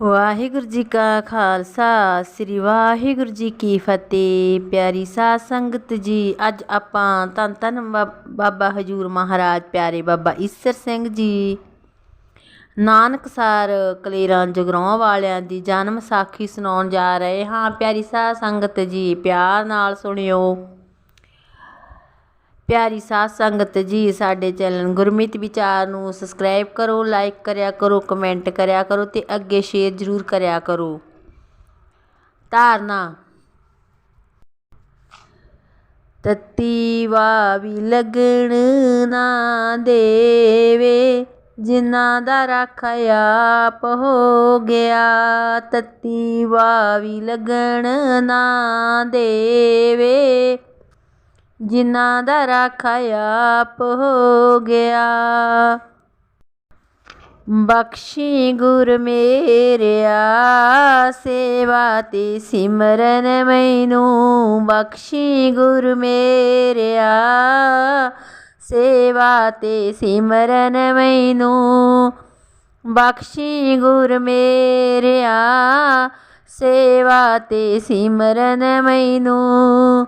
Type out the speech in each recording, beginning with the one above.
ਵਾਹਿਗੁਰੂ ਜੀ ਕਾ ਖਾਲਸਾ, ਸ੍ਰੀ ਵਾਹਿਗੁਰੂ ਜੀ ਕੀ ਫਤਿਹ। ਪਿਆਰੀ ਸਾਧ ਸੰਗਤ ਜੀ, ਅੱਜ ਆਪਾਂ ਧੰਨ ਧੰਨ ਬਾ- ਬਾਬਾ ਹਜੂਰ ਮਹਾਰਾਜ, ਪਿਆਰੇ ਬਾਬਾ ਈਸਰ ਸਿੰਘ ਜੀ। ਨਾਨਕਸਰ ਕਲੇਰਾਂ ਜਗਰਾਉਂ ਵਾਲਿਆਂ ਦੀ ਜਨਮ ਸਾਖੀ ਸੁਣਾਉਣ ਜਾ ਰਹੇ ਹਾਂ। ਪਿਆਰੀ ਸਾਧ ਸੰਗਤ ਜੀ, ਪਿਆਰ ਨਾਲ ਸੁਣਿਓ। ਪਿਆਰੀ ਸਾਧ ਸੰਗਤ ਜੀ ਸਾਡੇ ਚੈਨਲ ਗੁਰਮਿਤ ਵਿਚਾਰ ਨੂੰ ਸਬਸਕ੍ਰਾਈਬ ਕਰੋ ਲਾਈਕ ਕਰਿਆ ਕਰੋ ਕਮੈਂਟ ਕਰਿਆ ਕਰੋ ਤੇ ਅੱਗੇ ਸ਼ੇਅਰ ਜ਼ਰੂਰ ਕਰਿਆ ਕਰੋ। ਧਾਰਨਾ। ਤਤੀ ਵੀ ਲਗਣ ਨਾ ਦੇਵੇ, ਜਿਨ੍ਹਾਂ ਦਾ ਰਾਖਾ ਆਪ ਹੋ ਗਿਆ, ਤਤੀ ਵੀ ਲਗਣ ਨਾ ਦੇਵੇ ਜਿਨ੍ਹਾਂ ਦਾ ਰਾਖਾ ਆਪ ਹੋ ਗਿਆ। ਬਖਸ਼ੀ ਗੁਰ ਮੇਰਿਆ, ਸੇਵਾ ਤੇ ਸਿਮਰਨ ਮੈਨੂੰ। ਬਖਸ਼ੀ ਗੁਰ ਮੇਰਿਆ, ਸੇਵਾ ਤੇ ਸਿਮਰਨ ਮੈਨੂੰ। ਬਖਸ਼ੀ ਗੁਰ ਮੇਰਿਆ, ਸੇਵਾ ਤੇ ਸਿਮਰਨ ਮੈਨੂੰ।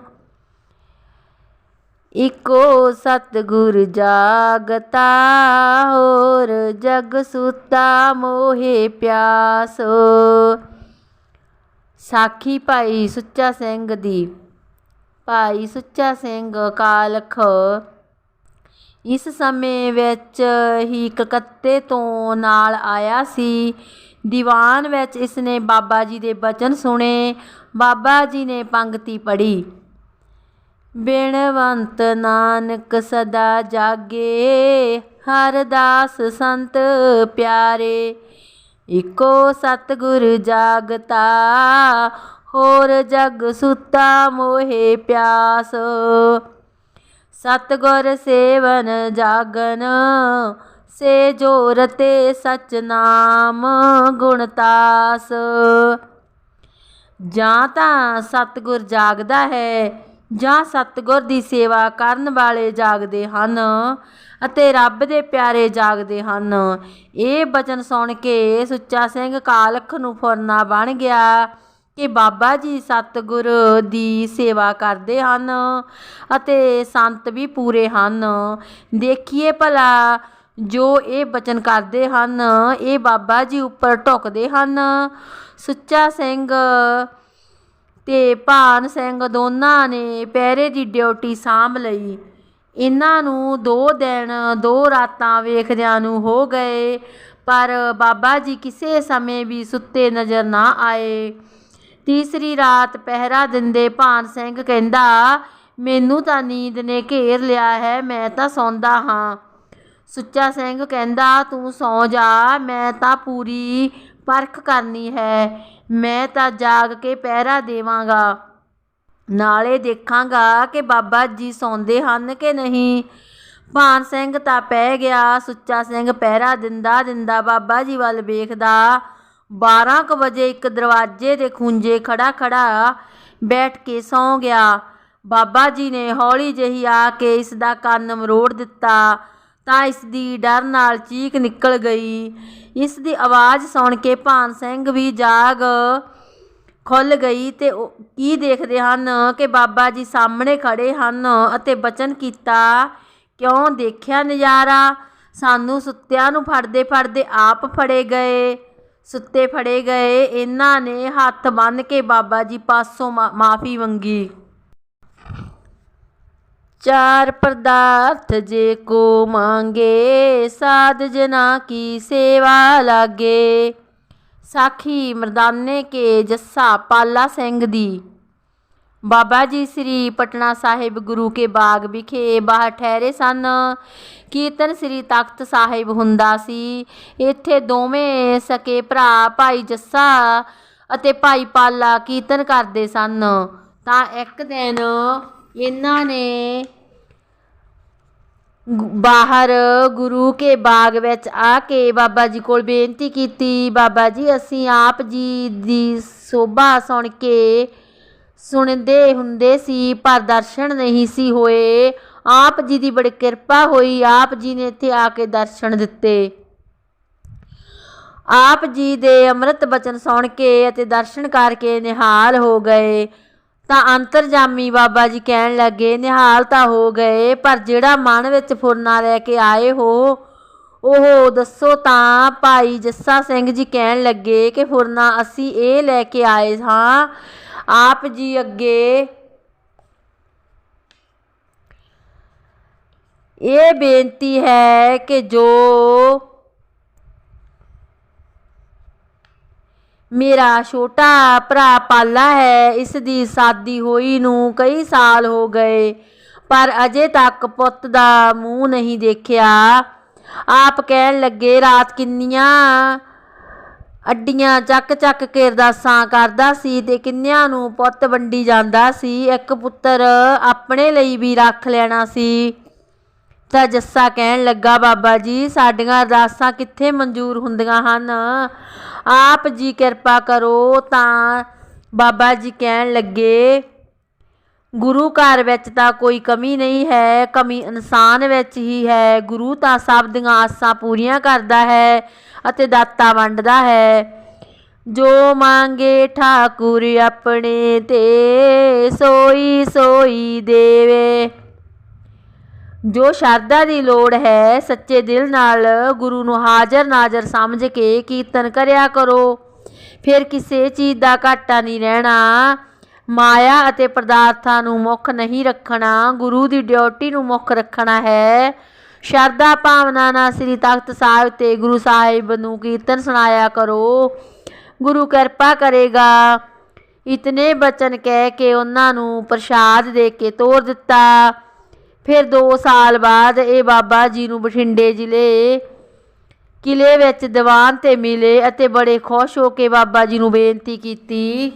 ਇਕੋ ਸਤਿਗੁਰ ਜਾਗਤਾ, ਹੋਰ ਜਗ ਸੁਤਾ ਮੋਹਿ ਪਿਆਸ। ਸਾਖੀ ਭਾਈ ਸੁੱਚਾ ਸਿੰਘ ਦੀ, ਭਾਈ ਸੁੱਚਾ ਸਿੰਘ ਕਾਲਖ। ਇਸ ਸਮੇਂ ਵਿੱਚ ਹੀ ਕਲਕੱਤੇ ਤੋਂ ਨਾਲ ਆਇਆ ਸੀ। ਦੀਵਾਨ ਵਿੱਚ ਇਸਨੇ ਬਾਬਾ ਜੀ ਦੇ ਬਚਨ ਸੁਣੇ, ਬਾਬਾ ਜੀ ਨੇ ਪੰਗਤੀ ਪੜ੍ਹੀ। ਬਿਣਵੰਤ ਨਾਨਕ ਸਦਾ ਜਾਗੇ, ਹਰ ਦਾਸ ਸੰਤ ਪਿਆਰੇ। ਇਕੋ ਸਤਿਗੁਰ ਜਾਗਤਾ, ਹੋਰ ਜਗ ਸੁਤਾ ਮੋਹੇ ਪਿਆਸ। ਸਤਿਗੁਰ ਸੇਵਨ ਜਾਗਨ, ਸੇ ਜੋਰ ਤੇ ਸਚ ਨਾਮ ਗੁਣਤਾਸ ਜਾਂ ਤਾਂ ਸਤਿਗੁਰ ਜਾਗਦਾ ਹੈ ਜਾਂ ਸਤਿਗੁਰ ਦੀ ਸੇਵਾ ਕਰਨ ਵਾਲੇ ਜਾਗਦੇ ਹਨ ਅਤੇ ਰੱਬ ਦੇ ਪਿਆਰੇ ਜਾਗਦੇ ਹਨ। ਇਹ ਬਚਨ ਸੁਣ ਕੇ ਸੁੱਚਾ ਸਿੰਘ ਕਾਲਖ ਨੂੰ ਫੁਰਨਾ ਬਣ ਗਿਆ ਕਿ ਬਾਬਾ ਜੀ ਸਤਿਗੁਰ ਦੀ ਸੇਵਾ ਕਰਦੇ ਹਨ ਅਤੇ ਸੰਤ ਵੀ ਪੂਰੇ ਹਨ। ਦੇਖੀਏ ਭਲਾ, ਜੋ ਇਹ ਬਚਨ ਕਰਦੇ ਹਨ, ਇਹ ਬਾਬਾ ਜੀ ਉੱਪਰ ਢੁਕਦੇ ਹਨ। ਸੁੱਚਾ ਸਿੰਘ ਤੇ ਭਾਨ ਸਿੰਘ ਦੋਨਾਂ ਨੇ ਪਹਿਰੇ ਦੀ ਡਿਊਟੀ ਸਾਂਭ ਲਈ। ਇਹਨਾਂ ਨੂੰ ਦੋ ਦਿਨ, ਦੋ ਰਾਤਾਂ ਵੇਖਦਿਆਂ ਨੂੰ ਹੋ ਗਏ, ਪਰ ਬਾਬਾ ਜੀ ਕਿਸੇ ਸਮੇਂ ਵੀ ਸੁੱਤੇ ਨਜ਼ਰ ਨਾ ਆਏ। ਤੀਸਰੀ ਰਾਤ ਪਹਿਰਾ ਦਿੰਦੇ ਭਾਨ ਸਿੰਘ ਕਹਿੰਦਾ, ਮੈਨੂੰ ਤਾਂ ਨੀਂਦ ਨੇ ਘੇਰ ਲਿਆ ਹੈ, ਮੈਂ ਤਾਂ ਸੌਂਦਾ ਹਾਂ। ਸੁੱਚਾ ਸਿੰਘ ਕਹਿੰਦਾ, ਤੂੰ ਸੌਂ ਜਾ, ਮੈਂ ਤਾਂ ਪੂਰੀ ਪਰਖ ਕਰਨੀ ਹੈ। ਮੈਂ ਤਾਂ ਜਾਗ ਕੇ ਪਹਿਰਾ ਦੇਵਾਂਗਾ। ਨਾਲੇ ਦੇਖਾਂਗਾ ਕਿ ਬਾਬਾ ਜੀ ਸੌਂਦੇ ਹਨ ਕਿ ਨਹੀਂ। ਭਾਨ ਸਿੰਘ ਤਾਂ ਪੈ ਗਿਆ, ਸੁੱਚਾ ਸਿੰਘ ਪਹਿਰਾ ਦਿੰਦਾ ਦਿੰਦਾ ਬਾਬਾ ਜੀ ਵੱਲ ਵੇਖਦਾ। 12 ਕੁ ਵਜੇ ਇੱਕ ਦਰਵਾਜ਼ੇ ਦੇ ਖੁੰਝੇ ਖੜਾ ਖੜਾ ਬੈਠ ਕੇ ਸੌਂ ਗਿਆ। ਬਾਬਾ ਜੀ ਨੇ ਹੌਲੀ ਜਿਹੀ ਆ ਕੇ ਇਸ ਦਾ ਕੰਨ ਮਰੋੜ ਦਿੱਤਾ। ਤਾਂ ਇਸ ਦੀ ਡਰ ਨਾਲ ਚੀਕ ਨਿਕਲ ਗਈ। ਇਸ ਦੀ ਆਵਾਜ਼ ਸੁਣ ਕੇ ਭਾਨ ਸਿੰਘ ਵੀ ਜਾਗ ਖੁੱਲ ਗਈ ਤੇ ਉਹ ਕੀ ਦੇਖਦੇ ਹਨ ਕਿ ਬਾਬਾ ਜੀ ਸਾਹਮਣੇ ਖੜੇ ਹਨ ਅਤੇ ਬਚਨ ਕੀਤਾ, ਕਿਉਂ ਦੇਖਿਆ ਨਜ਼ਾਰਾ? ਸਾਨੂੰ ਸੁੱਤਿਆਂ ਨੂੰ ਫੜਦੇ ਫੜਦੇ ਆਪ ਫੜੇ ਗਏ। ਸੁੱਤੇ ਫੜੇ ਗਏ। ਇਹਨਾਂ ਨੇ ਹੱਥ ਬੰਨ ਕੇ ਬਾਬਾ ਜੀ ਪਾਸੋਂ ਮਾਫੀ ਮੰਗੀ। ਚਾਰ ਪਦਾਰਥ ਜੇ ਕੋ ਮੰਗੇ, ਸਾਧ ਜਨਾ ਕੀ ਸੇਵਾ ਲਾਗੇ। ਸਾਖੀ ਮਰਦਾਨੇ ਕੇ ਜੱਸਾ ਪਾਲਾ ਸਿੰਘ ਦੀ। ਬਾਬਾ ਜੀ ਸ੍ਰੀ ਪਟਨਾ ਸਾਹਿਬ ਗੁਰੂ ਕੇ ਬਾਗ ਵਿਖੇ ਬਾਹਰ ਠਹਿਰੇ ਸਨ। ਕੀਰਤਨ ਸ੍ਰੀ ਤਖਤ ਸਾਹਿਬ ਹੁੰਦਾ ਸੀ। ਇੱਥੇ ਦੋਵੇਂ ਸਕੇ ਭਰਾ ਭਾਈ ਜੱਸਾ ਅਤੇ ਭਾਈ ਪਾਲਾ ਕੀਰਤਨ ਕਰਦੇ ਸਨ। ਤਾਂ ਇੱਕ ਦਿਨ ਇਹਨਾਂ ਨੇ ਬਾਹਰ ਗੁਰੂ ਕੇ ਬਾਗ ਵਿੱਚ ਆ ਕੇ ਬਾਬਾ ਜੀ ਕੋਲ ਬੇਨਤੀ ਕੀਤੀ, ਬਾਬਾ ਜੀ ਅਸੀਂ ਆਪ ਜੀ ਦੀ ਸੋਭਾ ਸੁਣ ਕੇ ਸੁਣਦੇ ਹੁੰਦੇ ਸੀ, ਪਰ ਦਰਸ਼ਨ ਨਹੀਂ ਸੀ ਹੋਏ। ਆਪ ਜੀ ਦੀ ਬੜੀ ਕਿਰਪਾ ਹੋਈ, ਆਪ ਜੀ ਨੇ ਇੱਥੇ ਆ ਕੇ ਦਰਸ਼ਨ ਦਿੱਤੇ। ਆਪ ਜੀ ਦੇ ਅੰਮ੍ਰਿਤ ਬਚਨ ਸੁਣ ਕੇ ਅਤੇ ਦਰਸ਼ਨ ਕਰਕੇ ਨਿਹਾਲ ਹੋ ਗਏ। ਤਾਂ ਅੰਤਰਜਾਮੀ ਬਾਬਾ ਜੀ ਕਹਿਣ ਲੱਗੇ, ਨਿਹਾਲ ਤਾਂ ਹੋ ਗਏ, ਪਰ ਜਿਹੜਾ ਮਨ ਵਿੱਚ ਫੁਰਨਾ ਲੈ ਕੇ ਆਏ ਹੋ, ਉਹ ਦੱਸੋ ਤਾਂ ਭਾਈ ਜੱਸਾ ਸਿੰਘ ਜੀ ਕਹਿਣ ਲੱਗੇ ਕਿ ਫੁਰਨਾ ਅਸੀਂ ਇਹ ਲੈ ਕੇ ਆਏ ਹਾਂ। ਆਪ ਜੀ ਅੱਗੇ ਇਹ ਬੇਨਤੀ ਹੈ ਕਿ ਜੋ ਮੇਰਾ ਛੋਟਾ ਭਰਾ ਪਾਲਾ ਹੈ, ਇਸ ਦੀ ਸਾਦੀ ਹੋਈ ਨੂੰ ਕਈ ਸਾਲ ਹੋ ਗਏ, ਪਰ ਅਜੇ ਤੱਕ ਪੁੱਤ ਦਾ ਮੂੰਹ ਨਹੀਂ ਦੇਖਿਆ। ਆਪ ਕਹਿਣ ਲੱਗੇ, ਰਾਤ ਕਿੰਨੀਆਂ ਅੱਡੀਆਂ ਚੱਕ ਚੱਕ ਕੇ ਅਰਦਾਸਾਂ ਕਰਦਾ ਸੀ ਤੇ ਕਿੰਨਿਆਂ ਨੂੰ ਪੁੱਤ ਵੰਡੀ ਜਾਂਦਾ ਸੀ। ਇੱਕ ਪੁੱਤਰ ਆਪਣੇ ਲਈ ਵੀ ਰੱਖ ਲੈਣਾ ਸੀ। ਤਾਂ ਜੱਸਾ ਕਹਿਣ ਲੱਗਾ, ਬਾਬਾ ਜੀ, ਸਾਡੀਆਂ ਅਰਦਾਸਾਂ ਕਿੱਥੇ ਮਨਜ਼ੂਰ ਹੁੰਦੀਆਂ ਹਨ? ਆਪ ਜੀ ਕਿਰਪਾ ਕਰੋ, ਤਾਂ ਬਾਬਾ ਜੀ ਕਹਿਣ ਲੱਗੇ, ਗੁਰੂ ਘਰ ਵਿੱਚ ਤਾਂ ਕੋਈ ਕਮੀ ਨਹੀਂ ਹੈ, ਕਮੀ ਇਨਸਾਨ ਵਿੱਚ ਹੀ ਹੈ। ਗੁਰੂ ਤਾਂ ਸਭ ਦੀਆਂ ਆਸਾਂ ਪੂਰੀਆਂ ਕਰਦਾ ਹੈ ਅਤੇ ਦਾਤਾ ਵੰਡਦਾ ਹੈ। ਜੋ ਮੰਗੇ ਠਾਕੁਰ ਆਪਣੇ ਤੇ ਸੋਈ ਸੋਈ ਦੇਵੇ। ਜੋ ਸ਼ਰਧਾ ਦੀ ਲੋੜ ਹੈ, ਸੱਚੇ ਦਿਲ ਨਾਲ ਗੁਰੂ ਨੂੰ ਹਾਜ਼ਰ ਨਾਜ਼ਰ ਸਮਝ ਕੇ ਕੀਰਤਨ ਕਰਿਆ ਕਰੋ। ਫਿਰ ਕਿਸੇ ਚੀਜ਼ ਦਾ ਘਾਟਾ ਨਹੀਂ ਰਹਿਣਾ। ਮਾਇਆ ਅਤੇ ਪਦਾਰਥਾਂ ਨੂੰ ਮੁੱਖ ਨਹੀਂ ਰੱਖਣਾ, ਗੁਰੂ ਦੀ ਡਿਊਟੀ ਨੂੰ ਮੁੱਖ ਰੱਖਣਾ ਹੈ। ਸ਼ਰਧਾ ਭਾਵਨਾ ਨਾਲ ਸ੍ਰੀ ਤਖਤ ਸਾਹਿਬ ਤੇ ਗੁਰੂ ਸਾਹਿਬ ਨੂੰ ਕੀਰਤਨ ਸੁਣਾਇਆ ਕਰੋ। ਗੁਰੂ ਕਿਰਪਾ ਕਰੇਗਾ। ਇਤਨੇ ਬਚਨ ਕਹਿ ਕੇ ਉਹਨਾਂ ਨੂੰ ਪ੍ਰਸ਼ਾਦ ਦੇ ਕੇ ਤੋਰ ਦਿੱਤਾ। ਫਿਰ 2 ਸਾਲ ਬਾਅਦ ਇਹ ਬਾਬਾ ਜੀ ਨੂੰ ਬਠਿੰਡੇ ਜ਼ਿਲ੍ਹੇ ਕਿਲੇ ਵਿੱਚ ਦੀਵਾਨ ਤੇ ਮਿਲੇ ਅਤੇ ਬੜੇ ਖੁਸ਼ ਹੋ ਕੇ ਬਾਬਾ ਜੀ ਨੂੰ ਬੇਨਤੀ ਕੀਤੀ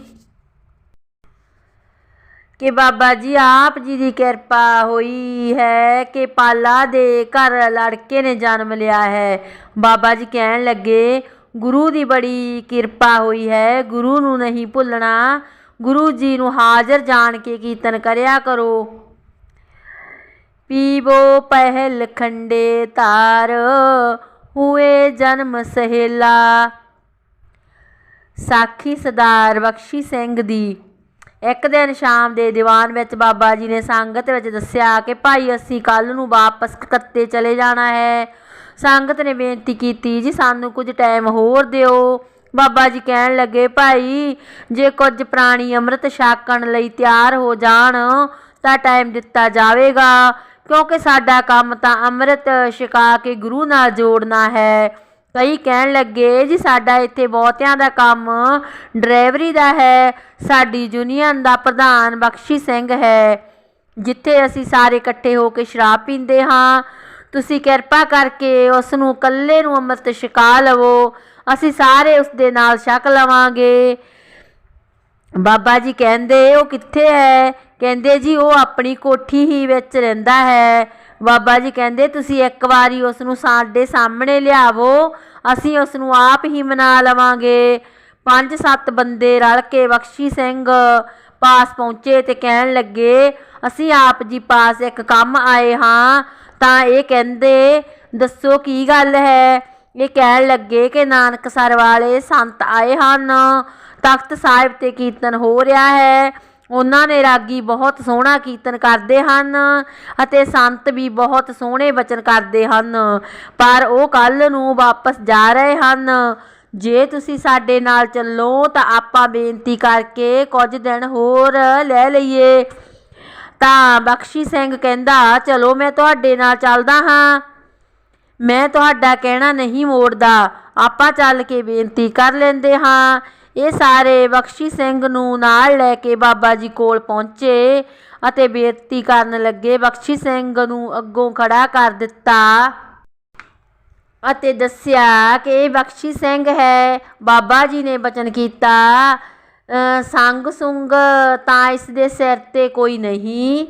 ਕਿ ਬਾਬਾ ਜੀ, ਆਪ ਜੀ ਦੀ ਕਿਰਪਾ ਹੋਈ ਹੈ ਕਿ ਪਾਲਾ ਦੇ ਘਰ ਲੜਕੇ ਨੇ ਜਨਮ ਲਿਆ ਹੈ। ਬਾਬਾ ਜੀ ਕਹਿਣ ਲੱਗੇ, ਗੁਰੂ ਦੀ ਬੜੀ ਕਿਰਪਾ ਹੋਈ ਹੈ, ਗੁਰੂ ਨੂੰ ਨਹੀਂ ਭੁੱਲਣਾ। ਗੁਰੂ ਜੀ ਨੂੰ ਹਾਜ਼ਰ ਜਾਣ ਕੇ ਕੀਰਤਨ ਕਰਿਆ ਕਰੋ। ਪੀਵੋ ਪਹਿਲ ਖੰਡੇ ਤਾਰ ਹੋਏ ਜਨਮ ਸਹੇਲਾ। ਸਾਖੀ ਸਰਦਾਰ ਬਖਸ਼ੀ ਸਿੰਘ ਦੀ ਇੱਕ ਦਿਨ ਸ਼ਾਮ ਦੇ ਦੀਵਾਨ ਵਿੱਚ ਬਾਬਾ ਜੀ ਨੇ ਸੰਗਤ ਵਿੱਚ ਦੱਸਿਆ ਕਿ ਭਾਈ, ਅਸੀਂ ਕੱਲ ਨੂੰ ਵਾਪਸ ਕੱਤੇ ਚਲੇ ਜਾਣਾ ਹੈ। ਸੰਗਤ ਨੇ ਬੇਨਤੀ ਕੀਤੀ, ਜੀ, ਸਾਨੂੰ ਕੁਝ ਟਾਈਮ ਹੋਰ ਦਿਓ। ਬਾਬਾ ਜੀ ਕਹਿਣ ਲੱਗੇ, ਭਾਈ, ਜੇ ਕੁਝ ਪ੍ਰਾਣੀ ਅੰਮ੍ਰਿਤ ਛਾਕਣ ਲਈ ਤਿਆਰ ਹੋ ਜਾਣ, ਤਾਂ ਟਾਈਮ ਦਿੱਤਾ ਜਾਵੇਗਾ। ਕਿਉਂਕਿ ਸਾਡਾ ਕੰਮ ਤਾਂ ਅੰਮ੍ਰਿਤ ਛਕਾ ਕੇ ਗੁਰੂ ਨਾਲ ਜੋੜਨਾ ਹੈ। ਕਈ ਕਹਿਣ ਲੱਗੇ, ਜੀ, ਸਾਡਾ ਇੱਥੇ ਬਹੁਤਿਆਂ ਦਾ ਕੰਮ ਡਰਾਈਵਰੀ ਦਾ ਹੈ। ਸਾਡੀ ਯੂਨੀਅਨ ਦਾ ਪ੍ਰਧਾਨ ਬਖਸ਼ੀ ਸਿੰਘ ਹੈ। ਜਿੱਥੇ ਅਸੀਂ ਸਾਰੇ ਇਕੱਠੇ ਹੋ ਕੇ ਸ਼ਰਾਬ ਪੀਂਦੇ ਹਾਂ। ਤੁਸੀਂ ਕਿਰਪਾ ਕਰਕੇ ਉਸ ਨੂੰ ਇਕੱਲੇ ਨੂੰ ਅੰਮ੍ਰਿਤ ਛਕਾ ਲਵੋ। ਅਸੀਂ ਸਾਰੇ ਉਸ ਦੇ ਨਾਲ ਛਕ ਲਵਾਂਗੇ। ਬਾਬਾ ਜੀ ਕਹਿੰਦੇ, ਉਹ ਕਿੱਥੇ ਹੈ? ਕਹਿੰਦੇ ਜੀ ਉਹ ਆਪਣੀ ਕੋਠੀ ਹੀ ਵਿੱਚ ਰਹਿੰਦਾ ਹੈ। ਬਾਬਾ ਜੀ ਕਹਿੰਦੇ, ਤੁਸੀਂ ਇੱਕ ਵਾਰੀ ਉਸ ਨੂੰ ਸਾਡੇ ਸਾਹਮਣੇ ਲਿਆਵੋ, ਅਸੀਂ ਉਸ ਨੂੰ ਆਪ ਹੀ ਮਨਾ ਲਵਾਂਗੇ। ਪੰਜ ਸੱਤ ਬੰਦੇ ਰਲ ਕੇ ਬਖਸ਼ੀ ਸਿੰਘ ਪਾਸ ਪਹੁੰਚੇ ਤੇ ਕਹਿਣ ਲੱਗੇ, ਅਸੀਂ ਆਪ ਜੀ ਪਾਸ ਇੱਕ ਕੰਮ ਆਏ ਹਾਂ। ਤਾਂ ਇਹ ਕਹਿੰਦੇ, ਦੱਸੋ ਕੀ ਗੱਲ ਹੈ? ਇਹ ਕਹਿਣ ਲੱਗੇ ਕਿ ਨਾਨਕ ਸਰ ਵਾਲੇ ਸੰਤ ਆਏ ਹਨ। ਤਖਤ ਸਾਹਿਬ ਤੇ ਕੀਰਤਨ ਹੋ ਰਿਹਾ ਹੈ। ਉਹਨਾਂ ਨੇ ਰਾਗੀ ਬਹੁਤ ਸੋਹਣਾ ਕੀਰਤਨ ਕਰਦੇ ਹਨ ਅਤੇ ਸੰਤ ਵੀ ਬਹੁਤ ਸੋਹਣੇ ਬਚਨ ਕਰਦੇ ਹਨ। ਪਰ ਉਹ ਕੱਲ ਨੂੰ ਵਾਪਸ ਜਾ ਰਹੇ ਹਨ। ਜੇ ਤੁਸੀਂ ਸਾਡੇ ਨਾਲ ਚੱਲੋ ਤਾਂ ਆਪਾਂ ਬੇਨਤੀ ਕਰਕੇ ਕੁਝ ਦਿਨ ਹੋਰ ਲੈ ਲਈਏ। ਤਾਂ ਬਖਸ਼ੀ ਸਿੰਘ ਕਹਿੰਦਾ, ਚਲੋ ਮੈਂ ਤੁਹਾਡੇ ਨਾਲ ਚੱਲਦਾ ਹਾਂ। ਮੈਂ ਤੁਹਾਡਾ ਕਹਿਣਾ ਨਹੀਂ ਮੋੜਦਾ। ਆਪਾਂ ਚੱਲ ਕੇ ਬੇਨਤੀ ਕਰ ਲੈਂਦੇ ਹਾਂ। ਇਹ ਸਾਰੇ ਬਖਸ਼ੀ ਸਿੰਘ ਨੂੰ ਨਾਲ ਲੈ ਕੇ ਬਾਬਾ ਜੀ ਕੋਲ ਪਹੁੰਚੇ ਅਤੇ ਬੇਨਤੀ ਕਰਨ ਲੱਗੇ। ਬਖਸ਼ੀ ਸਿੰਘ ਨੂੰ ਅੱਗੋਂ ਖੜਾ ਕਰ ਦਿੱਤਾ ਅਤੇ ਦੱਸਿਆ ਕਿ ਇਹ ਬਖਸ਼ੀ ਸਿੰਘ ਹੈ। ਬਾਬਾ ਜੀ ਨੇ ਬਚਨ ਕੀਤਾ ਅ, ਸੰਗ ਸੁੰਗ ਤਾਂ ਇਸ ਦੇ ਸਿਰ ਤੇ ਕੋਈ ਨਹੀਂ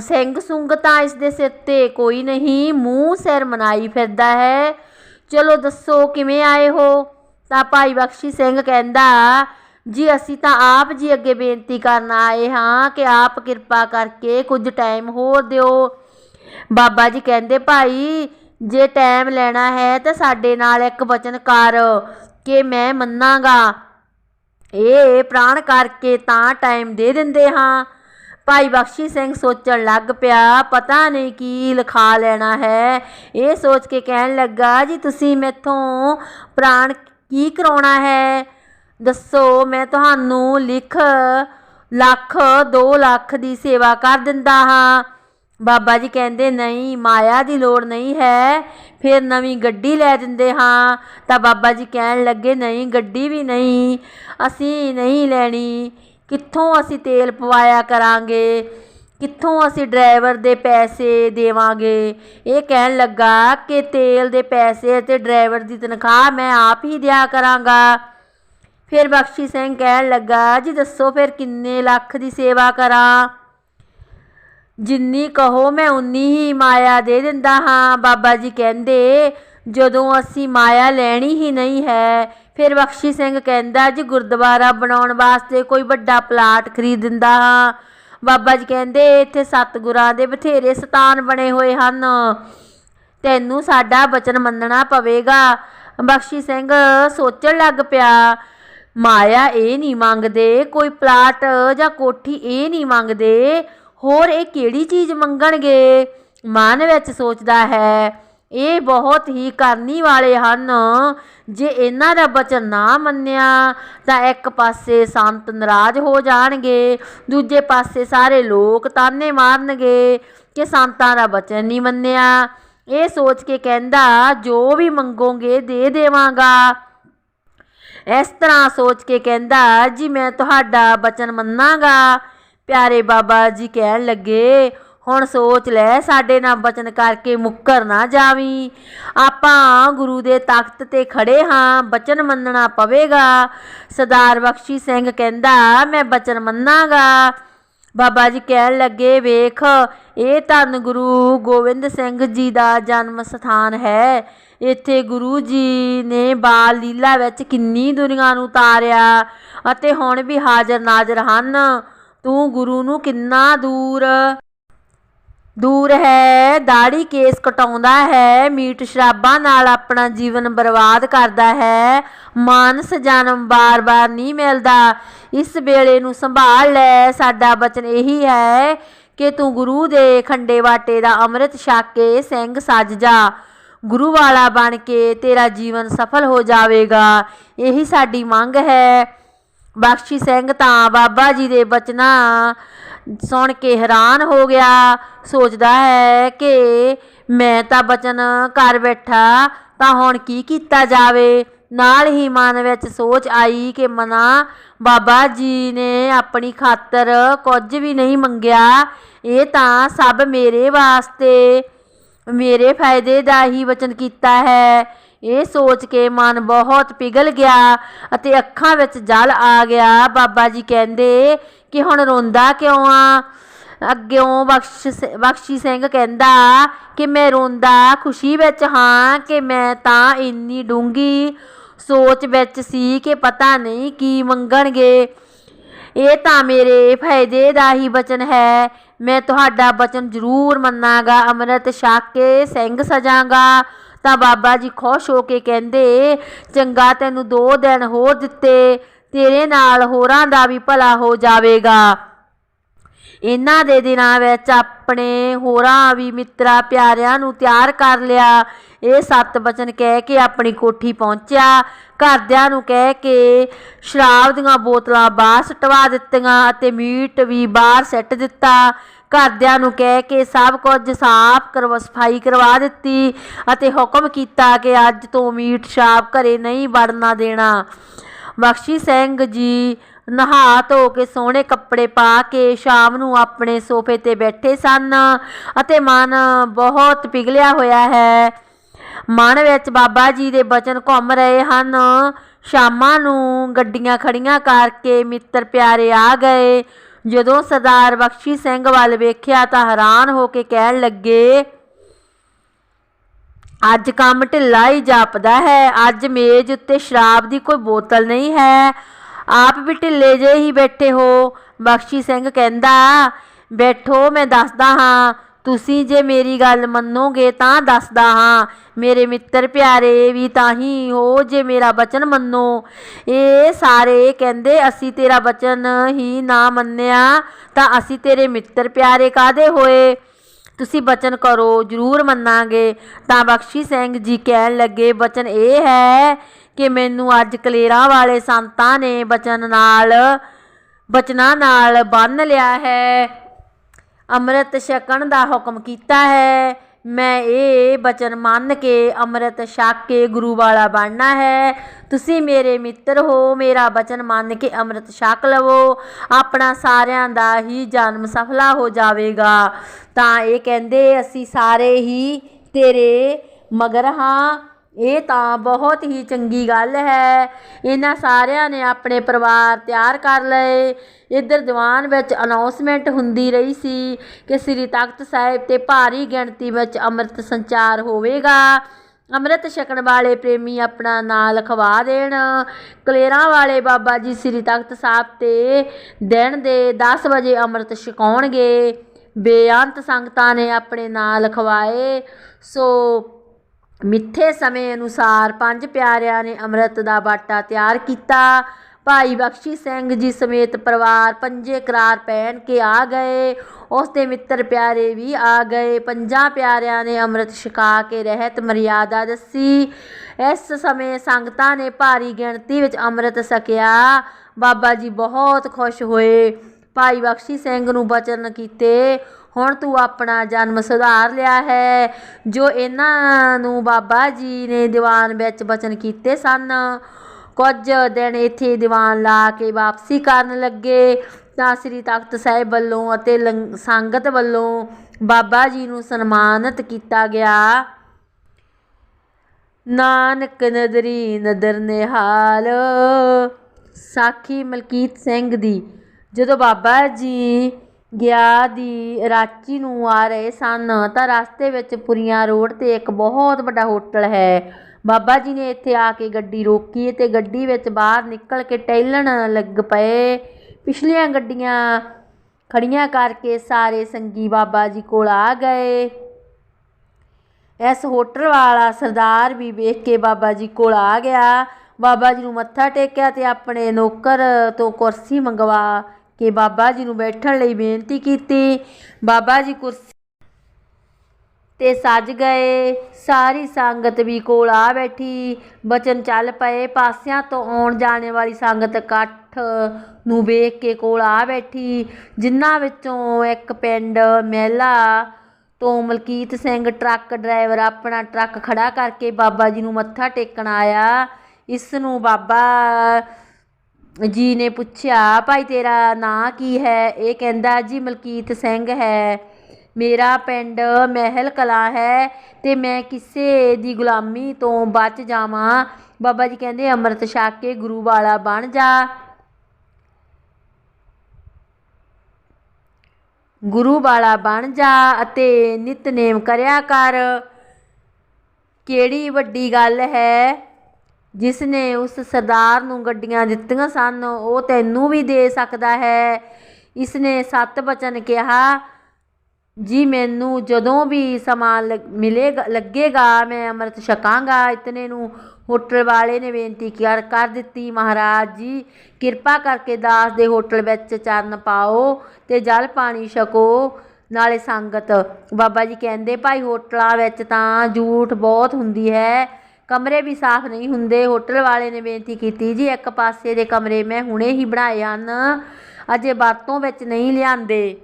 ਸਿੰਘ ਸੁੰਗ ਤਾਂ ਇਸ ਦੇ ਸਿਰ ਤੇ ਕੋਈ ਨਹੀਂ ਮੂੰਹ ਸਿਰ ਮਨਾਈ ਫਿਰਦਾ ਹੈ। ਚਲੋ ਦੱਸੋ ਕਿਵੇਂ ਆਏ ਹੋ? ਤਾਂ ਭਾਈ ਬਖਸ਼ੀ ਸਿੰਘ ਕਹਿੰਦਾ, ਜੀ, ਅਸੀਂ ਤਾਂ ਆਪ ਜੀ ਅੱਗੇ ਬੇਨਤੀ ਕਰਨ ਆਏ ਹਾਂ ਕਿ ਆਪ ਕਿਰਪਾ ਕਰਕੇ ਕੁਝ ਟਾਈਮ ਹੋਰ ਦਿਓ। ਬਾਬਾ ਜੀ ਕਹਿੰਦੇ, ਭਾਈ, ਜੇ ਟਾਈਮ ਲੈਣਾ ਹੈ ਤਾਂ ਸਾਡੇ ਨਾਲ ਇੱਕ ਵਚਨ ਕਰ ਕਿ ਮੈਂ ਮੰਨਾਂਗਾ। ਇਹ ਪ੍ਰਾਣ ਕਰਕੇ ਤਾਂ ਟਾਈਮ ਦੇ ਦਿੰਦੇ ਹਾਂ। ਭਾਈ ਬਖਸ਼ੀ ਸਿੰਘ ਸੋਚਣ ਲੱਗ ਪਿਆ, ਪਤਾ ਨਹੀਂ ਕੀ ਲਿਖਾ ਲੈਣਾ ਹੈ। ਇਹ ਸੋਚ ਕੇ ਕਹਿਣ ਲੱਗਾ, ਜੀ, ਤੁਸੀਂ ਮੈਥੋਂ ਪ੍ਰਾਣ ਕੀ ਕਰਾਉਣਾ ਹੈ? ਦੱਸੋ, ਮੈਂ ਤੁਹਾਨੂੰ ਲਿਖ ਲੱਖ 2 ਲੱਖ ਦੀ ਸੇਵਾ ਕਰ ਦਿੰਦਾ ਹਾਂ। ਬਾਬਾ ਜੀ ਕਹਿੰਦੇ, ਨਹੀਂ, ਮਾਇਆ ਦੀ ਲੋੜ ਨਹੀਂ ਹੈ। ਫਿਰ ਨਵੀਂ ਗੱਡੀ ਲੈ ਦਿੰਦੇ ਹਾਂ। ਤਾਂ ਬਾਬਾ ਜੀ ਕਹਿਣ ਲੱਗੇ, ਨਹੀਂ, ਗੱਡੀ ਵੀ ਨਹੀਂ, ਅਸੀਂ ਨਹੀਂ ਲੈਣੀ। ਕਿੱਥੋਂ ਅਸੀਂ ਤੇਲ ਪਵਾਇਆ ਕਰਾਂਗੇ? ਕਿੱਥੋਂ ਅਸੀਂ ਡਰਾਈਵਰ ਦੇ ਪੈਸੇ ਦੇਵਾਂਗੇ? ਇਹ ਕਹਿਣ ਲੱਗਾ ਕਿ ਤੇਲ ਦੇ ਪੈਸੇ ਅਤੇ ਡਰਾਈਵਰ ਦੀ ਤਨਖਾਹ ਮੈਂ ਆਪ ਹੀ ਦਿਆ ਕਰਾਂਗਾ। ਫਿਰ ਬਖਸ਼ੀ ਸਿੰਘ ਕਹਿਣ ਲੱਗਾ, ਜੀ ਦੱਸੋ ਫਿਰ ਕਿੰਨੇ ਲੱਖ ਦੀ ਸੇਵਾ ਕਰਾਂ? ਜਿੰਨੀ ਕਹੋ ਮੈਂ ਉਨੀ ਹੀ ਮਾਇਆ ਦੇ ਦਿੰਦਾ ਹਾਂ। ਬਾਬਾ ਜੀ ਕਹਿੰਦੇ, ਜਦੋਂ ਅਸੀਂ ਮਾਇਆ ਲੈਣੀ ਹੀ ਨਹੀਂ ਹੈ। ਫਿਰ ਬਖਸ਼ੀ ਸਿੰਘ ਕਹਿੰਦਾ, ਜੀ ਗੁਰਦੁਆਰਾ ਬਣਾਉਣ ਵਾਸਤੇ ਕੋਈ ਵੱਡਾ ਪਲਾਟ ਖਰੀਦ ਦਿੰਦਾ ਹਾਂ। ਬਾਬਾ ਜੀ ਕਹਿੰਦੇ, ਇੱਥੇ ਸਤਿਗੁਰਾਂ ਦੇ ਬਥੇਰੇ ਸਥਾਨ ਬਣੇ ਹੋਏ ਹਨ। ਤੈਨੂੰ ਸਾਡਾ ਬਚਨ ਮੰਨਣਾ ਪਵੇਗਾ। ਬਖਸ਼ੀ ਸਿੰਘ ਸੋਚਣ ਲੱਗ ਪਿਆ, ਮਾਇਆ ਇਹ ਨਹੀਂ ਮੰਗਦੇ, ਕੋਈ ਪਲਾਟ ਜਾਂ ਕੋਠੀ ਇਹ ਨਹੀਂ ਮੰਗਦੇ। ਹੋਰ ਇਹ ਕਿਹੜੀ ਚੀਜ਼ ਮੰਗਣਗੇ? ਮਨ ਵਿੱਚ ਸੋਚਦਾ ਹੈ। ਇਹ ਬਹੁਤ ਹੀ ਕਰਨੀ ਵਾਲੇ ਹਨ। ਜੇ ਇਹਨਾਂ ਦਾ ਬਚਨ ਨਾ ਮੰਨਿਆ, ਤਾਂ ਇੱਕ ਪਾਸੇ ਸੰਤ ਨਾਰਾਜ਼ ਹੋ ਜਾਣਗੇ, ਦੂਜੇ ਪਾਸੇ ਸਾਰੇ ਲੋਕ ਤਾਨੇ ਮਾਰਨਗੇ ਕਿ ਸੰਤਾਂ ਦਾ ਬਚਨ ਨਹੀਂ ਮੰਨਿਆ। ਇਹ ਸੋਚ ਕੇ ਕਹਿੰਦਾ, ਜੋ ਵੀ ਮੰਗੋਗੇ ਦੇ ਦੇਵਾਂਗਾ। ਇਸ ਤਰ੍ਹਾਂ ਸੋਚ ਕੇ ਕਹਿੰਦਾ, ਜੀ ਮੈਂ ਤੁਹਾਡਾ ਬਚਨ ਮੰਨਾਂਗਾ। ਪਿਆਰੇ ਬਾਬਾ ਜੀ ਕਹਿਣ ਲੱਗੇ ਹੁਣ ਸੋਚ ਲੈ, ਸਾਡੇ ਨਾਲ ਬਚਨ ਕਰਕੇ ਮੁੱਕਰ ਨਾ ਜਾਵੀਂ। ਆਪਾਂ ਗੁਰੂ ਦੇ ਤਖਤ ਤੇ ਖੜੇ ਹਾਂ, ਬਚਨ ਮੰਨਣਾ ਪਵੇਗਾ। ਸਰਦਾਰ ਬਖਸ਼ੀ ਸਿੰਘ ਕਹਿੰਦਾ, ਮੈਂ ਬਚਨ ਮੰਨਾਂਗਾ। ਬਾਬਾ ਜੀ ਕਹਿਣ ਲੱਗੇ, ਵੇਖ, ਇਹ ਧੰਨ ਗੁਰੂ ਗੋਬਿੰਦ ਸਿੰਘ ਜੀ ਦਾ ਜਨਮ ਸਥਾਨ ਹੈ। ਇੱਥੇ ਗੁਰੂ ਜੀ ਨੇ ਬਾਲ ਲੀਲਾ ਵਿੱਚ ਕਿੰਨੀ ਦੁਨੀਆ ਨੂੰ ਤਾਰਿਆ ਅਤੇ ਹੁਣ ਵੀ ਹਾਜ਼ਰ ਨਾਜ਼ਰ ਹਨ। ਤੂੰ ਗੁਰੂ ਨੂੰ ਕਿੰਨਾ ਦੂਰ ਦੂਰ ਹੈ ਦਾੜੀ ਕੇਸ ਕਟਾਉਂਦਾ ਹੈ, ਮੀਟ ਸ਼ਰਾਬਾਂ ਨਾਲ ਆਪਣਾ ਜੀਵਨ ਬਰਬਾਦ ਕਰਦਾ ਹੈ। ਮਾਨਸ ਜਨਮ ਬਾਰ-ਬਾਰ ਨਹੀਂ ਮਿਲਦਾ। ਇਸ ਵੇਲੇ ਨੂੰ ਸੰਭਾਲ ਲੈ, ਸਾਡਾ ਬਚਨ ਇਹੀ ਹੈ ਕਿ ਤੂੰ ਗੁਰੂ ਦੇ ਖੰਡੇ ਵਾਟੇ ਦਾ ਅੰਮ੍ਰਿਤ ਛਕ ਕੇ ਸਿੰਘ ਸੱਜ ਜਾ। ਗੁਰੂ ਵਾਲਾ ਬਣ ਕੇ ਤੇਰਾ ਜੀਵਨ ਸਫਲ ਹੋ ਜਾਵੇਗਾ। ਇਹੀ ਸਾਡੀ ਮੰਗ ਹੈ। ਬਖਸ਼ੀ ਸਿੰਘ ਤਾਂ ਬਾਬਾ ਜੀ ਦੇ ਬਚਨਾਂ ਸੁਣ ਕੇ ਹੈਰਾਨ ਹੋ ਗਿਆ, ਸੋਚਦਾ ਹੈ ਕਿ ਮੈਂ ਤਾਂ ਬਚਨ ਕਰ ਬੈਠਾ, ਤਾਂ ਹੁਣ ਕੀ ਕੀਤਾ ਜਾਵੇ? ਨਾਲ ਹੀ ਮਨ ਵਿੱਚ ਸੋਚ ਆਈ ਕਿ ਮਨਾ, ਬਾਬਾ ਜੀ ਨੇ ਆਪਣੀ ਖਾਤਰ ਕੁਝ ਵੀ ਨਹੀਂ ਮੰਗਿਆ। ਇਹ ਤਾਂ ਸਭ ਮੇਰੇ ਵਾਸਤੇ, ਮੇਰੇ ਫਾਇਦੇ ਦਾ ਹੀ ਵਚਨ ਕੀਤਾ ਹੈ। ਇਹ ਸੋਚ ਕੇ ਮਨ ਬਹੁਤ ਪਿਘਲ ਗਿਆ ਅਤੇ ਅੱਖਾਂ ਵਿੱਚ ਜਲ ਆ ਗਿਆ। ਬਾਬਾ ਜੀ ਕਹਿੰਦੇ ਕਿ ਹੁਣ ਰੋਂਦਾ ਕਿਉਂ ਆ? ਅੱਗਿਓਂ ਬਖਸ਼ੀ ਸਿੰਘ ਕਹਿੰਦਾ ਕਿ ਮੈਂ ਰੋਂਦਾ ਖੁਸ਼ੀ ਵਿੱਚ ਹਾਂ ਕਿ ਮੈਂ ਤਾਂ ਇੰਨੀ ਡੂੰਗੀ ਸੋਚ ਵਿੱਚ ਸੀ ਕਿ ਪਤਾ ਨਹੀਂ ਕੀ ਮੰਗਣਗੇ। ਇਹ ਤਾਂ ਮੇਰੇ ਫਾਇਦੇ ਦਾ ਹੀ ਬਚਨ ਹੈ। ਮੈਂ ਤੁਹਾਡਾ ਬਚਨ ਜ਼ਰੂਰ ਮੰਨਾਂਗਾ, ਅੰਮ੍ਰਿਤ ਛਕ ਕੇ ਸਿੰਘ ਸਜਾਂਗਾ। ਤਾਂ ਬਾਬਾ ਜੀ ਖੁਸ਼ ਹੋ ਕੇ ਕਹਿੰਦੇ, ਚੰਗਾ ਤੈਨੂੰ ਦੋ ਦਿਨ ਹੋਰ ਦਿੱਤੇ, ਤੇਰੇ ਨਾਲ ਹੋਰਾਂ ਦਾ ਵੀ ਭਲਾ ਹੋ ਜਾਵੇਗਾ। ਇਹਨਾਂ ਦੇ ਦਿਨਾਂ ਵਿੱਚ ਆਪਣੇ ਹੋਰਾਂ ਵੀ ਮਿੱਤਰਾ ਪਿਆਰਿਆਂ ਨੂੰ ਤਿਆਰ ਕਰ ਲਿਆ। ਇਹ ਸੱਤ ਬਚਨ ਕਹਿ ਕੇ ਆਪਣੀ ਕੋਠੀ ਪਹੁੰਚਿਆ। ਘਰਦਿਆਂ ਨੂੰ ਕਹਿ ਕੇ ਸ਼ਰਾਬ ਦੀਆਂ ਬੋਤਲਾਂ ਬਾਹਰ ਸਟਵਾ ਦਿੱਤੀਆਂ ਅਤੇ ਮੀਟ ਵੀ ਬਾਹਰ ਸੱਟ ਦਿੱਤਾ। ਘਰਦਿਆਂ ਨੂੰ ਕਹਿ ਕੇ ਸਭ ਕੁਝ ਸਾਫ਼ ਕਰਵਾ, ਸਫ਼ਾਈ ਕਰਵਾ ਦਿੱਤੀ ਅਤੇ ਹੁਕਮ ਕੀਤਾ ਕਿ ਅੱਜ ਤੋਂ ਮੀਟ ਸ਼ਾਪ ਘਰੇ ਨਹੀਂ ਵੜਨਾ ਦੇਣਾ। ਬਖਸ਼ੀ ਸਿੰਘ ਜੀ ਨਹਾ ਧੋ ਕੇ ਸੋਹਣੇ ਕੱਪੜੇ ਪਾ ਕੇ ਸ਼ਾਮ ਨੂੰ ਆਪਣੇ ਸੋਫੇ ਤੇ ਬੈਠੇ ਸਨ ਅਤੇ ਮਨ ਬਹੁਤ ਪਿਘਲਿਆ ਹੋਇਆ ਹੈ। ਮਨ ਵਿੱਚ ਬਾਬਾ ਜੀ ਦੇ ਬਚਨ ਘੁੰਮ ਰਹੇ ਹਨ। ਸ਼ਾਮਾਂ ਨੂੰ ਗੱਡੀਆਂ ਖੜੀਆਂ ਕਰਕੇ ਮਿੱਤਰ ਪਿਆਰੇ ਆ ਗਏ। ਜਦੋਂ ਸਰਦਾਰ ਬਖਸ਼ੀ ਸਿੰਘ ਵੱਲ ਵੇਖਿਆ ਤਾਂ ਹੈਰਾਨ ਹੋ ਕੇ ਕਹਿਣ ਲੱਗੇ, ਅੱਜ ਕੰਮ ਢਿੱਲਾ ਹੀ ਜਾਪਦਾ ਹੈ, ਅੱਜ ਮੇਜ਼ ਉੱਤੇ ਸ਼ਰਾਬ ਦੀ ਕੋਈ ਬੋਤਲ ਨਹੀਂ ਹੈ, ਆਪ ਵੀ ਢਿੱਲੇ ਜੇ ਹੀ ਬੈਠੇ ਹੋ। ਬਖਸ਼ੀ ਸਿੰਘ ਕਹਿੰਦਾ, ਬੈਠੋ, ਮੈਂ ਦੱਸਦਾ ਹਾਂ ਤੁਸੀਂ ਜੇ ਮੇਰੀ ਗੱਲ ਮੰਨੋਗੇ ਤਾਂ ਦੱਸਦਾ ਹਾਂ। ਮੇਰੇ ਮਿੱਤਰ ਪਿਆਰੇ, ਵੀ ਤਾਂ ਹੀ ਹੋ ਜੇ ਮੇਰਾ ਬਚਨ ਮੰਨੋ। ਇਹ ਸਾਰੇ ਕਹਿੰਦੇ, ਅਸੀਂ ਤੇਰਾ ਬਚਨ ਹੀ ਨਾ ਮੰਨਿਆ, ਤਾਂ ਅਸੀਂ ਤੇਰੇ ਮਿੱਤਰ ਪਿਆਰੇ ਕਾਦੇ ਹੋਏ? ਤੁਸੀਂ ਬਚਨ ਕਰੋ, ਜ਼ਰੂਰ ਮੰਨਾਂਗੇ। ਤਾਂ ਬਖਸ਼ੀ ਸਿੰਘ ਜੀ ਕਹਿਣ ਲੱਗੇ, ਬਚਨ ਇਹ ਹੈ ਕਿ ਮੈਨੂੰ ਅੱਜ ਕਲੇਰਾਂ ਵਾਲੇ ਸੰਤਾਂ ਨੇ ਬਚਨ ਨਾਲ, ਬਚਨਾਂ ਨਾਲ ਬੰਨ ਲਿਆ ਹੈ। ਅੰਮ੍ਰਿਤ ਛਕਣ ਦਾ ਹੁਕਮ ਕੀਤਾ ਹੈ। ਮੈਂ ਇਹ ਬਚਨ ਮੰਨ ਕੇ ਅੰਮ੍ਰਿਤ ਛਕ ਕੇ ਗੁਰੂ ਵਾਲਾ ਬਣਨਾ ਹੈ। ਤੁਸੀਂ ਮੇਰੇ ਮਿੱਤਰ ਹੋ, ਮੇਰਾ ਬਚਨ ਮੰਨ ਕੇ ਅੰਮ੍ਰਿਤ ਛਕ ਲਵੋ। ਆਪਣਾ ਸਾਰਿਆਂ ਦਾ ਹੀ ਜਨਮ ਸਫਲਾ ਹੋ ਜਾਵੇਗਾ। ਤਾਂ ਇਹ ਕਹਿੰਦੇ, ਅਸੀਂ ਸਾਰੇ ਹੀ ਤੇਰੇ ਮਗਰ ਹਾਂ। ਇਹ ਤਾਂ ਬਹੁਤ ਹੀ ਚੰਗੀ ਗੱਲ ਹੈ। ਇਹਨਾਂ ਸਾਰਿਆਂ ਨੇ ਆਪਣੇ ਪਰਿਵਾਰ ਤਿਆਰ ਕਰ ਲਏ। ਇੱਧਰ ਦੀਵਾਨ ਵਿੱਚ ਅਨਾਉਂਸਮੈਂਟ ਹੁੰਦੀ ਰਹੀ ਸੀ ਕਿ ਸ੍ਰੀ ਤਖਤ ਸਾਹਿਬ ਤੇ ਭਾਰੀ ਗਿਣਤੀ ਵਿੱਚ ਅੰਮ੍ਰਿਤ ਸੰਚਾਰ ਹੋਵੇਗਾ। ਅੰਮ੍ਰਿਤ ਛਕਣ ਵਾਲੇ ਪ੍ਰੇਮੀ ਆਪਣਾ ਨਾਂ ਲਿਖਵਾ ਦੇਣ। ਕਲੇਰਾਂ ਵਾਲੇ ਬਾਬਾ ਜੀ ਸ੍ਰੀ ਤਖਤ ਸਾਹਿਬ ਤੇ ਦਿਨ ਦੇ 10 ਵਜੇ ਅੰਮ੍ਰਿਤ ਛਕਾਉਣਗੇ। ਬੇਅੰਤ ਸੰਗਤਾਂ ਨੇ ਆਪਣੇ ਨਾਂ ਲਿਖਵਾਏ। ਸੋ ਮਿੱਥੇ ਸਮੇਂ ਅਨੁਸਾਰ ਪੰਜ ਪਿਆਰਿਆਂ ਨੇ ਅੰਮ੍ਰਿਤ ਦਾ ਬਾਟਾ ਤਿਆਰ ਕੀਤਾ। ਭਾਈ ਬਖਸ਼ੀ ਸਿੰਘ ਜੀ ਸਮੇਤ ਪਰਿਵਾਰ ਪੰਜੇ ਕਰਾਰ ਪਹਿਨ ਕੇ ਆ ਗਏ। ਉਸ ਦੇ ਮਿੱਤਰ ਪਿਆਰੇ ਵੀ ਆ ਗਏ। ਪੰਜਾਂ ਪਿਆਰਿਆਂ ਨੇ ਅੰਮ੍ਰਿਤ ਛਕਾ ਕੇ ਰਹਿਤ ਮਰਿਆਦਾ ਦੱਸੀ। ਇਸ ਸਮੇਂ ਸੰਗਤਾਂ ਨੇ ਭਾਰੀ ਗਿਣਤੀ ਵਿੱਚ ਅੰਮ੍ਰਿਤ ਛਕਿਆ। ਬਾਬਾ ਜੀ ਬਹੁਤ ਖੁਸ਼ ਹੋਏ। ਭਾਈ ਬਖਸ਼ੀ ਸਿੰਘ ਨੂੰ ਬਚਨ ਕੀਤੇ। ਹੁਣ ਤੂੰ ਆਪਣਾ ਜਨਮ ਸੁਧਾਰ ਲਿਆ ਹੈ। ਜੋ ਇਹਨਾਂ ਨੂੰ ਬਾਬਾ ਜੀ ਨੇ ਦੀਵਾਨ ਵਿੱਚ ਬਚਨ ਕੀਤੇ ਸਨ, ਕੁਝ ਦਿਨ ਇੱਥੇ ਦੀਵਾਨ ਲਾ ਕੇ ਵਾਪਸੀ ਕਰਨ ਲੱਗੇ। ਤਾਂ ਸ੍ਰੀ ਤਖਤ ਸਾਹਿਬ ਵੱਲੋਂ ਅਤੇ ਲੰਗ- ਸੰਗਤ ਵੱਲੋਂ ਬਾਬਾ ਜੀ ਨੂੰ ਸਨਮਾਨਿਤ ਕੀਤਾ ਗਿਆ। ਨਾਨਕ ਨਦਰੀ ਨਦਰ ਨਿਹਾਲ, ਸਾਖੀ ਮਲਕੀਤ ਸਿੰਘ ਦੀ। ਜਦੋਂ ਬਾਬਾ ਜੀ ਗਿਆ ਦੀ ਰਾਚੀ ਨੂੰ ਆ ਰਹੇ ਸਨ। ਤਾਂ ਰਸਤੇ ਵਿੱਚ ਪੁਰੀਆਂ ਰੋਡ ਤੇ ਇੱਕ ਬਹੁਤ ਵੱਡਾ ਹੋਟਲ ਹੈ। ਬਾਬਾ ਜੀ ਨੇ ਇੱਥੇ ਆ ਕੇ ਗੱਡੀ ਰੋਕੀ ਤੇ ਗੱਡੀ ਵਿੱਚ ਬਾਹਰ ਨਿਕਲ ਕੇ ਟਹਿਲਣ ਲੱਗ ਪਏ। ਪਿਛਲੀਆਂ ਗੱਡੀਆਂ ਖੜੀਆਂ ਕਰਕੇ ਸਾਰੇ ਸੰਗੀ ਬਾਬਾ ਜੀ ਕੋਲ ਆ ਗਏ। ਇਸ ਹੋਟਲ ਵਾਲਾ ਸਰਦਾਰ ਵੀ ਵੇਖ ਕੇ ਬਾਬਾ ਜੀ ਕੋਲ ਆ ਗਿਆ। ਬਾਬਾ ਜੀ ਨੂੰ ਮੱਥਾ ਟੇਕਿਆ ਤੇ ਆਪਣੇ ਨੌਕਰ ਤੋਂ ਕੁਰਸੀ ਮੰਗਵਾ ਕੇ ਬਾਬਾ ਜੀ ਨੂੰ ਬੈਠਣ ਲਈ ਬੇਨਤੀ ਕੀਤੀ। ਬਾਬਾ ਜੀ ਕੁਰਸੀ ਤੇ ਸੱਜ ਗਏ। ਸਾਰੀ ਸੰਗਤ ਵੀ ਕੋਲ ਆ ਬੈਠੀ। ਬਚਨ ਚੱਲ ਪਏ। ਪਾਸਿਆਂ ਤੋਂ ਆਉਣ ਜਾਣੇ ਵਾਲੀ ਸੰਗਤ ਇਕੱਠ ਨੂੰ ਵੇਖ ਕੇ ਕੋਲ ਆ ਬੈਠੀ। ਜਿਨ੍ਹਾਂ ਵਿੱਚੋਂ ਇੱਕ ਪਿੰਡ ਮਹਿਲਾ ਤੋਂ ਮਲਕੀਤ ਸਿੰਘ ਟਰੱਕ ਡਰਾਈਵਰ ਆਪਣਾ ਟਰੱਕ ਖੜਾ ਕਰਕੇ ਬਾਬਾ ਜੀ ਨੂੰ ਮੱਥਾ ਟੇਕਣ ਆਇਆ। ਇਸ ਨੂੰ ਬਾਬਾ ਜੀ ਨੇ ਪੁੱਛਿਆ, ਭਾਈ ਤੇਰਾ ਨਾਂ ਕੀ ਹੈ? ਇਹ ਕਹਿੰਦਾ, ਜੀ ਮਲਕੀਤ ਸਿੰਘ ਹੈ। ਮੇਰਾ ਪਿੰਡ ਮਹਿਲ ਕਲਾ ਹੈ ਤੇ ਮੈਂ ਕਿਸੇ ਦੀ ਗੁਲਾਮੀ ਤੋਂ ਬਚ ਜਾਵਾਂ। ਬਾਬਾ ਜੀ ਕਹਿੰਦੇ, ਅੰਮ੍ਰਿਤ ਛਕ ਕੇ ਗੁਰੂ ਵਾਲਾ ਬਣ ਜਾ। ਗੁਰੂ ਵਾਲਾ ਬਣ ਜਾ ਅਤੇ ਨਿਤਨੇਮ ਕਰਿਆ ਕਰ। ਕਿਹੜੀ ਵੱਡੀ ਗੱਲ ਹੈ? ਜਿਸ ਨੇ ਉਸ ਸਰਦਾਰ ਨੂੰ ਗੱਡੀਆਂ ਦਿੱਤੀਆਂ ਸਨ, ਉਹ ਤੈਨੂੰ ਵੀ ਦੇ ਸਕਦਾ ਹੈ। ਇਸ ਨੇ ਸੱਤ ਬਚਨ ਕਿਹਾ, ਜੀ ਮੈਨੂੰ ਜਦੋਂ ਵੀ ਸਮਾਂ ਲੱਗ- ਮਿਲੇਗਾ, ਲੱਗੇਗਾ, ਮੈਂ ਅੰਮ੍ਰਿਤ ਛਕਾਂਗਾ। ਇਤਨੇ ਨੂੰ ਹੋਟਲ ਵਾਲੇ ਨੇ ਬੇਨਤੀ ਕਰ ਕਰ ਦਿੱਤੀ, ਮਹਾਰਾਜ ਜੀ। ਕਿਰਪਾ ਕਰਕੇ ਦਾਸ ਦੇ ਹੋਟਲ ਵਿੱਚ ਚਰਨ ਪਾਓ ਤੇ ਜਲ ਪਾਣੀ ਛਕੋ। ਨਾਲੇ ਸੰਗਤ, ਬਾਬਾ ਜੀ ਕਹਿੰਦੇ, ਭਾਈ ਹੋਟਲਾਂ ਵਿੱਚ ਤਾਂ ਝੂਠ ਬਹੁਤ ਹੁੰਦੀ ਹੈ। ਕਮਰੇ ਵੀ ਸਾਫ਼ ਨਹੀਂ ਹੁੰਦੇ। ਹੋਟਲ ਵਾਲੇ ਨੇ ਬੇਨਤੀ ਕੀਤੀ ਜੀ, ਇੱਕ ਪਾਸੇ ਦੇ ਕਮਰੇ ਮੈਂ ਹੁਣੇ ਹੀ ਬਣਾਏ ਹਨ, ਅਜੇ ਵਰਤੋਂ ਵਿੱਚ ਨਹੀਂ ਲਿਆਂਦੇ।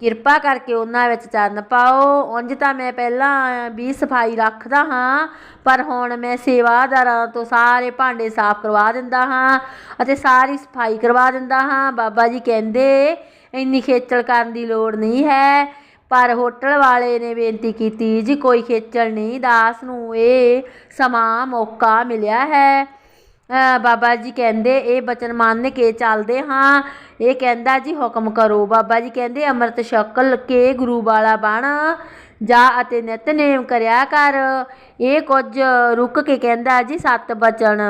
ਕਿਰਪਾ ਕਰਕੇ ਉਹਨਾਂ ਵਿੱਚ ਚਰਨ ਪਾਓ। ਉਂਝ ਤਾਂ ਮੈਂ ਪਹਿਲਾਂ ਵੀ ਸਫ਼ਾਈ ਰੱਖਦਾ ਹਾਂ, ਪਰ ਹੁਣ ਮੈਂ ਸੇਵਾਦਾਰਾਂ ਤੋਂ ਸਾਰੇ ਭਾਂਡੇ ਸਾਫ਼ ਕਰਵਾ ਦਿੰਦਾ ਹਾਂ ਅਤੇ ਸਾਰੀ ਸਫ਼ਾਈ ਕਰਵਾ ਦਿੰਦਾ ਹਾਂ। ਬਾਬਾ ਜੀ ਕਹਿੰਦੇ, ਇੰਨੀ ਖੇਚਲ ਕਰਨ ਦੀ ਲੋੜ ਨਹੀਂ ਹੈ। ਪਰ ਹੋਟਲ ਵਾਲੇ ਨੇ ਬੇਨਤੀ ਕੀਤੀ ਜੀ, ਕੋਈ ਖੇਚਲ ਨਹੀਂ, ਦਾਸ ਨੂੰ ਇਹ ਸਮਾਂ ਮੌਕਾ ਮਿਲਿਆ ਹੈ। ਬਾਬਾ ਜੀ ਕਹਿੰਦੇ, ਇਹ ਬਚਨ ਮੰਨ ਕੇ ਚੱਲਦੇ ਹਾਂ। ਇਹ ਕਹਿੰਦਾ ਜੀ, ਹੁਕਮ ਕਰੋ। ਬਾਬਾ ਜੀ ਕਹਿੰਦੇ, ਅੰਮ੍ਰਿਤ ਛਕਲ ਕੇ ਗੁਰੂ ਵਾਲਾ ਬਣ। ਜਾ ਅਤੇ ਨਿਤਨੇਮ ਕਰਿਆ ਕਰ। ਇਹ ਕੁਝ ਰੁਕ ਕੇ ਕਹਿੰਦਾ ਜੀ, ਸਤ ਬਚਨ।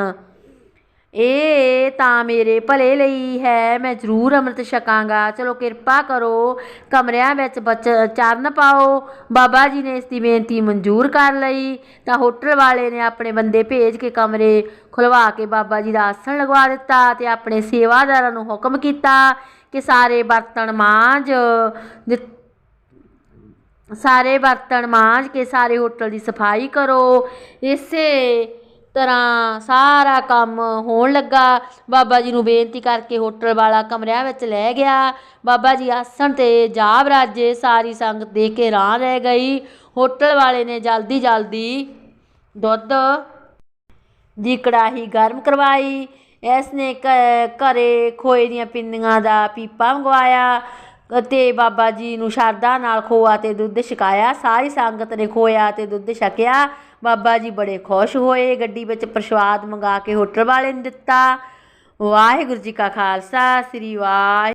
ਇਹ ਤਾਂ ਮੇਰੇ ਭਲੇ ਲਈ ਹੈ, ਮੈਂ ਜ਼ਰੂਰ ਅੰਮ੍ਰਿਤ ਛਕਾਂਗਾ। ਚਲੋ ਕਿਰਪਾ ਕਰੋ, ਕਮਰਿਆਂ ਵਿੱਚ ਬਚ, ਚਰਨ ਪਾਓ। ਬਾਬਾ ਜੀ ਨੇ ਇਸ ਦੀ ਬੇਨਤੀ ਮਨਜ਼ੂਰ ਕਰ ਲਈ। ਤਾਂ ਹੋਟਲ ਵਾਲੇ ਨੇ ਆਪਣੇ ਬੰਦੇ ਭੇਜ ਕੇ ਕਮਰੇ ਖੁਲਵਾ ਕੇ ਬਾਬਾ ਜੀ ਦਾ ਆਸਣ ਲਗਵਾ ਦਿੱਤਾ ਤੇ ਆਪਣੇ ਸੇਵਾਦਾਰਾਂ ਨੂੰ ਹੁਕਮ ਕੀਤਾ ਕਿ ਸਾਰੇ ਬਰਤਨ ਮਾਂਜ। ਸਾਰੇ ਬਰਤਨ ਮਾਂਜ ਕੇ ਸਾਰੇ ਹੋਟਲ ਦੀ ਸਫ਼ਾਈ ਕਰੋ। ਇਸੇ ਤਰ੍ਹਾਂ ਸਾਰਾ ਕੰਮ ਹੋਣ ਲੱਗਾ। ਬਾਬਾ ਜੀ ਨੂੰ ਬੇਨਤੀ ਕਰਕੇ ਹੋਟਲ ਵਾਲਾ ਕਮਰਿਆਂ ਵਿੱਚ ਲੈ ਗਿਆ। ਬਾਬਾ ਜੀ ਆਸਣ ਤੇ ਜਾਬ ਰਾਜੇ ਸਾਰੀ ਸੰਗਤ ਦੇਖ ਕੇ ਰਾਂ ਰਹਿ ਗਈ। ਹੋਟਲ ਵਾਲੇ ਨੇ ਜਲਦੀ ਜਲਦੀ ਦੁੱਧ ਦੀ ਕੜਾਹੀ ਗਰਮ ਕਰਵਾਈ। ਇਸ ਨੇ ਘਰੇ ਖੋਏ ਦੀਆਂ ਪਿੰਨੀਆਂ ਦਾ ਪੀਪਾ ਮੰਗਵਾਇਆ। ਅਤੇ ਬਾਬਾ ਜੀ ਨੂੰ ਸ਼ਰਧਾ ਨਾਲ ਖੋਆ ਤੇ ਦੁੱਧ ਛਕਾਇਆ, ਸਾਰੀ ਸੰਗਤ ਨੇ ਖੋਇਆ ਤੇ ਦੁੱਧ ਛਕਿਆ। ਬਾਬਾ ਜੀ ਬੜੇ ਖੁਸ਼ ਹੋਏ, ਗੱਡੀ ਵਿੱਚ ਪ੍ਰਸ਼ਾਦ ਮੰਗਾ ਕੇ ਹੋਟਲ ਵਾਲੇ ਨੂੰ ਦਿੱਤਾ। ਵਾਹਿਗੁਰੂ ਜੀ ਕਾ ਖਾਲਸਾ, ਸ੍ਰੀ ਵਾਹਿ